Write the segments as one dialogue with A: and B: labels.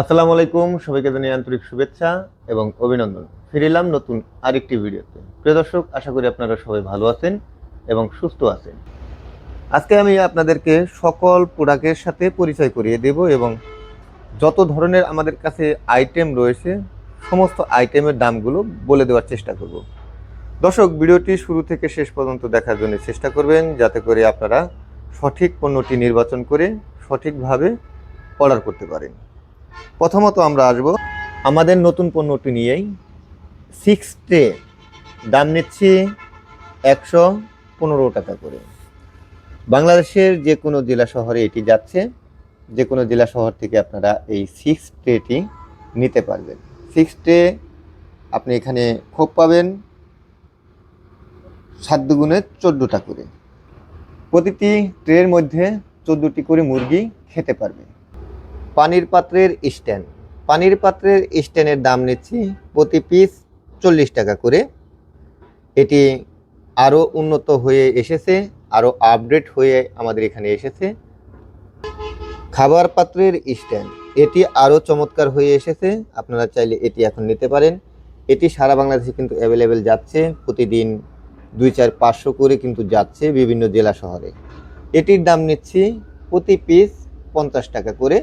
A: আসসালামু আলাইকুম, সবাইকে জানিয়ে আন্তরিক শুভেচ্ছা এবং অভিনন্দন। ফিরিলাম নতুন আরেকটি ভিডিওতে। প্রিয় দর্শক, আশা করি আপনারা সবাই ভালো আছেন এবং সুস্থ আছেন। আজকে আমি আপনাদেরকে সকল প্রোডাক্টের সাথে পরিচয় করিয়ে দেব এবং যত ধরনের আমাদের কাছে আইটেম রয়েছে, সমস্ত আইটেমের দামগুলো বলে দেওয়ার চেষ্টা করব। দর্শক, ভিডিওটি শুরু থেকে শেষ পর্যন্ত দেখার জন্য চেষ্টা করবেন যাতে করে আপনারা সঠিক পণ্যটি নির্বাচন করে সঠিকভাবে অর্ডার করতে পারেন। প্রথমত আমরা আসব আমাদের নতুন পণ্যটি নিয়েই সিক্স ট্রে দাম নিচ্ছি একশো পনেরো টাকা করে। বাংলাদেশের যে কোনো জেলা শহরে এটি যাচ্ছে, যে কোনো জেলা শহর থেকে আপনারা এই সিক্স ট্রেটি নিতে পারবেন। সিক্স ট্রে আপনি এখানে খোপ পাবেন সাত দুগুণে চোদ্দোটা করে। প্রতিটি ট্রের মধ্যে চোদ্দোটি করে মুরগি খেতে পারবে। পানির পাত্রের স্ট্যান্ড। পানির পাত্রের স্ট্যান্ডের দাম নিচ্ছি প্রতি পিস চল্লিশ টাকা করে। এটি আরও উন্নত হয়ে এসেছে আরও আপডেট হয়ে আমাদের এখানে এসেছে। খাবার পাত্রের স্ট্যান্ড, এটি আরও চমৎকার হয়ে এসেছে। আপনারা চাইলে এটি এখন নিতে পারেন। এটি সারা বাংলাদেশে কিন্তু অ্যাভেলেবেল যাচ্ছে, প্রতিদিন দুই, চার, পাঁচশো করে কিন্তু যাচ্ছে বিভিন্ন জেলা শহরে। এটির দাম নিচ্ছি প্রতি পিস পঞ্চাশ টাকা করে।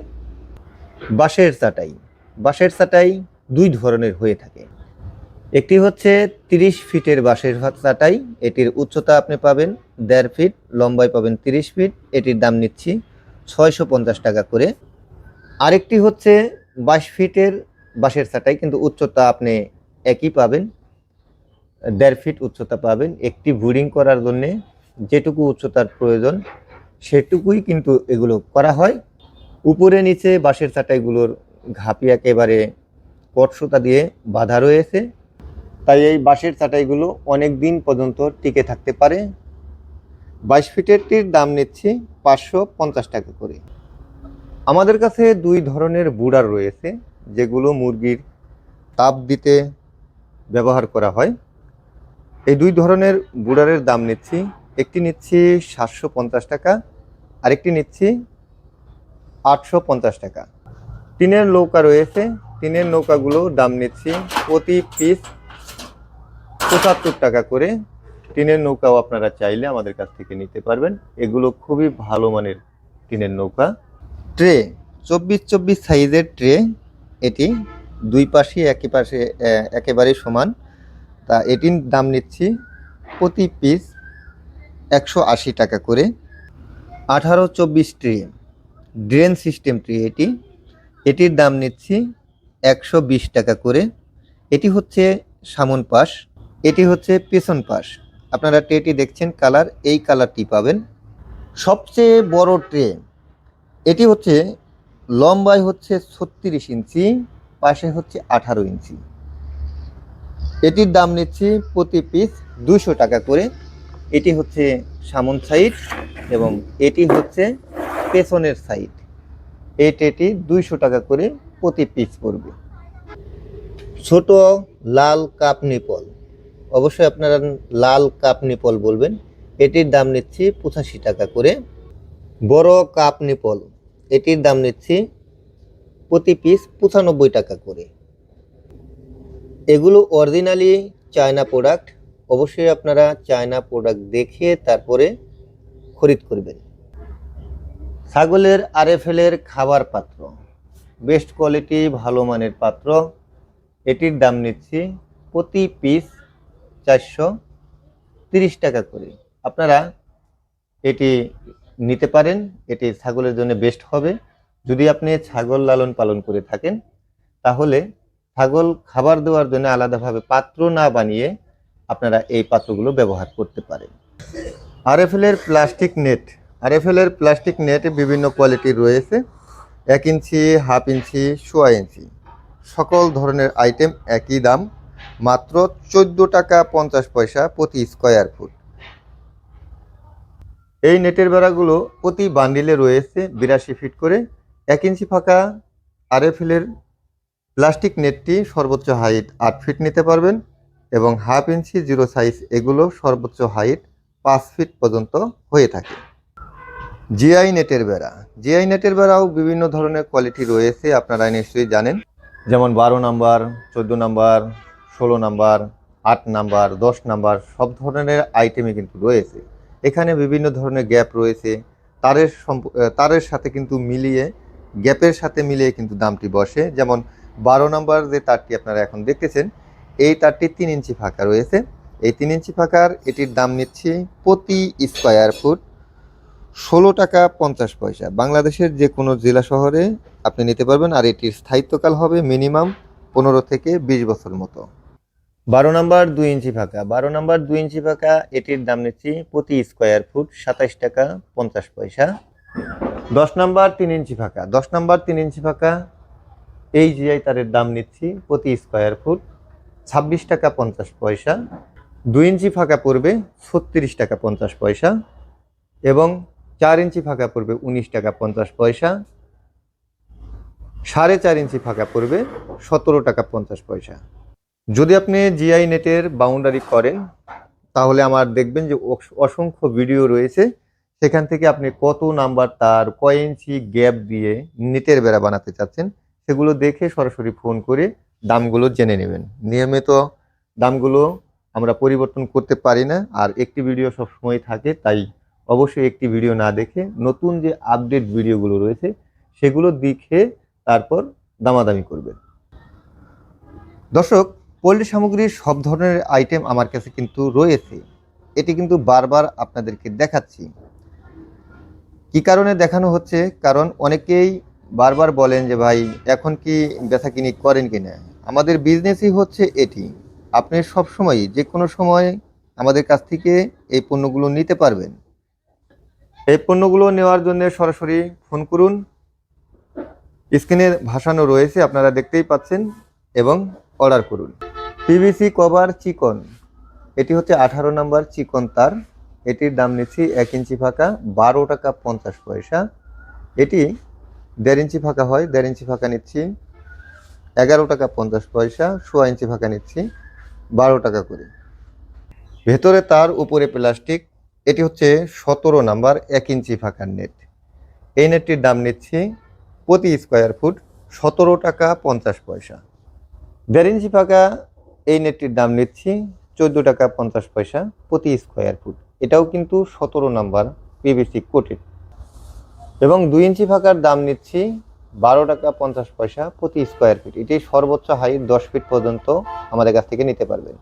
A: বাঁশের চাটাই। বাঁশের চাটাই দুই ধরনের হয়ে থাকে। একটি হচ্ছে তিরিশ ফিটের বাঁশের চাটাই, এটির উচ্চতা আপনি পাবেন দেড় ফিট, লম্বায় পাবেন তিরিশ ফিট, এটির দাম নিচ্ছি ছয়শো পঞ্চাশ টাকা করে। আরেকটি হচ্ছে বাইশ ফিটের বাঁশের চাটাই, কিন্তু উচ্চতা আপনি একই পাবেন, দেড় ফিট উচ্চতা পাবেন। একটি বুরিং করার জন্যে যেটুকু উচ্চতার প্রয়োজন, সেটুকুই কিন্তু এগুলো করা হয়। উপরে নিচে বাঁশের চাটাইগুলোর ঘাপি একেবারে কটসুতা দিয়ে বাঁধা রয়েছে। তাই এই বাঁশের চাটাইগুলো অনেক দিন পর্যন্ত টিকে থাকতে পারে। বাইশ ফিটেরটির দাম নিচ্ছি পাঁচশো পঞ্চাশ টাকা করে। আমাদের কাছে দুই ধরনের বুড়ার রয়েছে, যেগুলো মুরগির তাপ দিতে ব্যবহার করা হয়। এই দুই ধরনের বুড়ারের দাম নিচ্ছি, একটি নিচ্ছি সাতশো পঞ্চাশ টাকা, আরেকটি নিচ্ছি আটশো পঞ্চাশ টাকা। টিনের নৌকা রয়েছে, টিনের নৌকাগুলো দাম নিচ্ছি প্রতি পিস পঁচাত্তর টাকা করে। টিনের নৌকাও আপনারা চাইলে আমাদের কাছ থেকে নিতে পারবেন। এগুলো খুবই ভালো মানের টিনের নৌকা। ট্রে, চব্বিশ চব্বিশ সাইজের ট্রে, এটি দুই পাশে, একই পাশে একেবারে সমান। তা এটির দাম নিচ্ছি প্রতি পিস একশো আশি টাকা করে। আঠারো চব্বিশ ট্রে ড্রেন সিস্টেম ট্রি এটি। এটির দাম নিচ্ছি একশো বিশ টাকা করে। এটি হচ্ছে সামন পাশ, এটি হচ্ছে পেছন পাশ। আপনারা ট্রেটি দেখছেন, কালার এই কালারটি পাবেন। সবচেয়ে বড় ট্রে এটি হচ্ছে লম্বায় হচ্ছে ছত্রিশ ইঞ্চি, পাশে হচ্ছে আঠারো ইঞ্চি। এটির দাম নিচ্ছি প্রতি পিস দুইশো টাকা করে। এটি হচ্ছে সামন সাইড এবং এটি হচ্ছে পেছনের সাইড এই ট্রেটি দুইশো টাকা করে প্রতি পিস পড়বে। ছোট লাল কাপ নিপল অবশ্যই আপনারা লাল কাপ নিপল বলবেন। এটির দাম নিচ্ছি পঁচাশি টাকা করে। বড় কাপ নিপল এটির দাম নিচ্ছি প্রতি পিস পঁচানব্বই টাকা করে। এগুলো অরিজিনালি চায়না প্রোডাক্ট অবশ্যই আপনারা চায়না প্রোডাক্ট দেখে তারপরে খরিদ করবেন। ছাগলের আরএফএলের খাবার পাত্র। বেস্ট কোয়ালিটি ভালো মানের পাত্র। এটির দাম নিচ্ছি প্রতি পিস চারশো তিরিশ টাকা করে। আপনারা এটি নিতে পারেন, এটি ছাগলের জন্য বেস্ট হবে। যদি আপনি ছাগল লালন পালন করে থাকেন, তাহলে ছাগল খাবার দেওয়ার জন্য আলাদাভাবে পাত্র না বানিয়ে আপনারা এই পাত্রগুলো ব্যবহার করতে পারেন। আরএফএলের প্লাস্টিক নেট আরএফএলের প্লাস্টিক নেট বিভিন্ন কোয়ালিটির রয়েছে। এক ইঞ্চি, হাফ ইঞ্চি, সোয়া ইঞ্চি। সকল ধরনের আইটেম একই দাম। মাত্র চোদ্দ টাকা পঞ্চাশ পয়সা প্রতি স্কোয়ার ফুট। এই নেটের বেড়াগুলো প্রতি বান্ডিলে রয়েছে বিরাশি ফিট করে। এক ইঞ্চি ফাঁকা আরএফএলের প্লাস্টিক নেটটি সর্বোচ্চ হাইট আট ফিট নিতে পারবেন এবং হাফ ইঞ্চি জিরো সাইজ এগুলো সর্বোচ্চ হাইট পাঁচ ফিট পর্যন্ত হয়ে থাকে। জিআই নেটের বেড়া। জিআই নেটের বেড়াও বিভিন্ন ধরনের কোয়ালিটি রয়েছে, আপনারা নিশ্চয়ই জানেন। যেমন বারো নাম্বার, চোদ্দ নাম্বার, ষোলো নাম্বার, আট নাম্বার, দশ নাম্বার, সব ধরনের আইটেমই কিন্তু রয়েছে। এখানে বিভিন্ন ধরনের গ্যাপ রয়েছে। তারের তারের সাথে কিন্তু মিলিয়ে গ্যাপের সাথে মিলিয়ে কিন্তু দামটি বসে। যেমন বারো নাম্বার যে তারটি আপনারা এখন দেখতেছেন, এই তারটি তিন ইঞ্চি ফাঁকা রয়েছে। এই তিন ইঞ্চি ফাঁকার এটির দাম নিচ্ছি প্রতি স্কোয়ার ফুট ষোলো টাকা পঞ্চাশ পয়সা। বাংলাদেশের যে কোনো জেলা শহরে আপনি নিতে পারবেন আর এটির স্থায়িত্বকাল হবে মিনিমাম পনেরো থেকে বিশ বছর মতো। বারো নাম্বার দুই ইঞ্চি ফাঁকা। বারো নাম্বার দুই ইঞ্চি ফাঁকা, এটির দাম নিচ্ছি প্রতি স্কোয়ার ফুট সাতাশ টাকা পঞ্চাশ পয়সা। দশ নাম্বার তিন ইঞ্চি ফাঁকা। দশ নাম্বার তিন ইঞ্চি ফাঁকা এই জিআই তারের দাম নিচ্ছি প্রতি স্কোয়ার ফুট ছাব্বিশ টাকা পঞ্চাশ পয়সা। দুই ইঞ্চি ফাঁকা পড়বে ছত্রিশ টাকা পঞ্চাশ পয়সা এবং চার ইঞ্চি ফাঁকা পড়বে উনিশ টাকা পঞ্চাশ পয়সা। সাড়ে চার ইঞ্চি ফাঁকা পড়বে সতেরো টাকা পঞ্চাশ পয়সা। যদি আপনি জিআই নেটের বাউন্ডারি করেন, তাহলে আমার দেখবেন যে অস- অসংখ্য ভিডিও রয়েছে। সেখান থেকে আপনি কত নাম্বার তার, কয় ইঞ্চি গ্যাপ দিয়ে নেটের বেড়া বানাতে চাচ্ছেন, সেগুলো দেখে সরাসরি ফোন করে দামগুলো জেনে নেবেন। নিয়মিত দামগুলো আমরা পরিবর্তন করতে পারি না, আর একটি ভিডিও সবসময় থাকে, তাই অবশ্যই একটি ভিডিও না দেখে নতুন যে আপডেট ভিডিওগুলো রয়েছে, সেগুলো দেখে তারপর দামাদামি করবেন। দর্শক, পোল্ট্রি সামগ্রীর সব ধরনের আইটেম আমার কাছে কিন্তু রয়েছে। এটি কিন্তু বারবার আপনাদেরকে দেখাচ্ছি। কি কারণে দেখানো হচ্ছে? কারণ অনেকেই বারবার বলেন যে, ভাই, এখন কি বেচা কিনি করেন কিনা? আমাদের বিজনেসই হচ্ছে এটি। আপনি সব সময় যে কোনো সময় আমাদের কাছ থেকে এই পণ্যগুলো নিতে পারবেন। এই পণ্যগুলো নেওয়ার জন্য সরাসরি ফোন করুন। স্ক্রিনে ভাসানো রয়েছে, আপনারা দেখতেই পাচ্ছেন, এবং অর্ডার করুন। পিভিসি কভার চিকন, এটি হচ্ছে আঠারো নাম্বার চিকন তার। এটির দাম নিচ্ছি এক ইঞ্চি ফাঁকা, বারো টাকা পঞ্চাশ পয়সা। এটি দেড় ইঞ্চি ফাঁকা হয়, দেড় ইঞ্চি ফাঁকা নিচ্ছি। এগারো টাকা পঞ্চাশ পয়সা, সোয়া ইঞ্চি ফাঁকা নিচ্ছি, বারো টাকা করে। ভেতরে তার, উপরে প্লাস্টিক। এটি হচ্ছে সতেরো নাম্বার এক ইঞ্চি ফাঁকার নেট এই নেটটির দাম নিচ্ছি প্রতি স্কোয়ার ফুট সতেরো টাকা পঞ্চাশ পয়সা। দেড় ইঞ্চি ফাঁকা এই নেটটির দাম নিচ্ছি চোদ্দ টাকা পঞ্চাশ পয়সা প্রতি স্কোয়ার ফুট এটাও কিন্তু সতেরো নাম্বার পিভিসি কোটেড এবং দুই ইঞ্চি ফাঁকার দাম নিচ্ছি বারো টাকা পঞ্চাশ পয়সা প্রতি স্কোয়ার ফিট এটি সর্বোচ্চ হাইট দশ ফিট পর্যন্ত আমাদের কাছ থেকে নিতে পারবেন।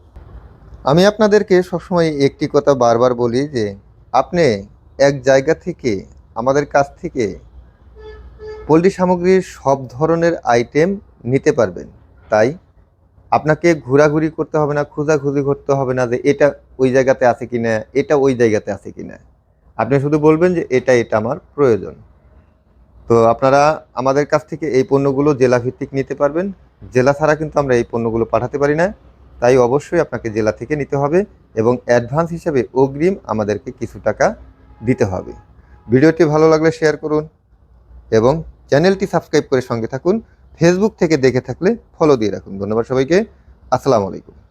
A: আমি আপনাদেরকে সবসময় একটি কথা বারবার বলি যে, আপনি এক জায়গা থেকে আমাদের কাছ থেকে পোলট্রি সামগ্রীর সব ধরনের আইটেম নিতে পারবেন। তাই আপনাকে ঘোরাঘুরি করতে হবে না, খোঁজাখুঁজি করতে হবে না যে এটা ওই জায়গাতে আছে কি না এটা ওই জায়গাতে আছে কি না আপনি শুধু বলবেন যে এটা এটা আমার প্রয়োজন। তো আপনারা আমাদের কাছ থেকে এই পণ্যগুলো জেলা ভিত্তিক নিতে পারবেন। জেলা ছাড়া কিন্তু আমরা এই পণ্যগুলো পাঠাতে পারি না। তাই অবশ্যই আপনাকে জেলা থেকে নিতে হবে এবং অ্যাডভান্স হিসাবে অগ্রিম আমাদেরকে কিছু টাকা দিতে হবে। ভিডিওটি ভালো লাগলে শেয়ার করুন এবং চ্যানেলটি সাবস্ক্রাইব করে সঙ্গে থাকুন। ফেসবুক থেকে দেখে থাকলে ফলো দিয়ে রাখুন। ধন্যবাদ সবাইকে। আসসালামু আলাইকুম।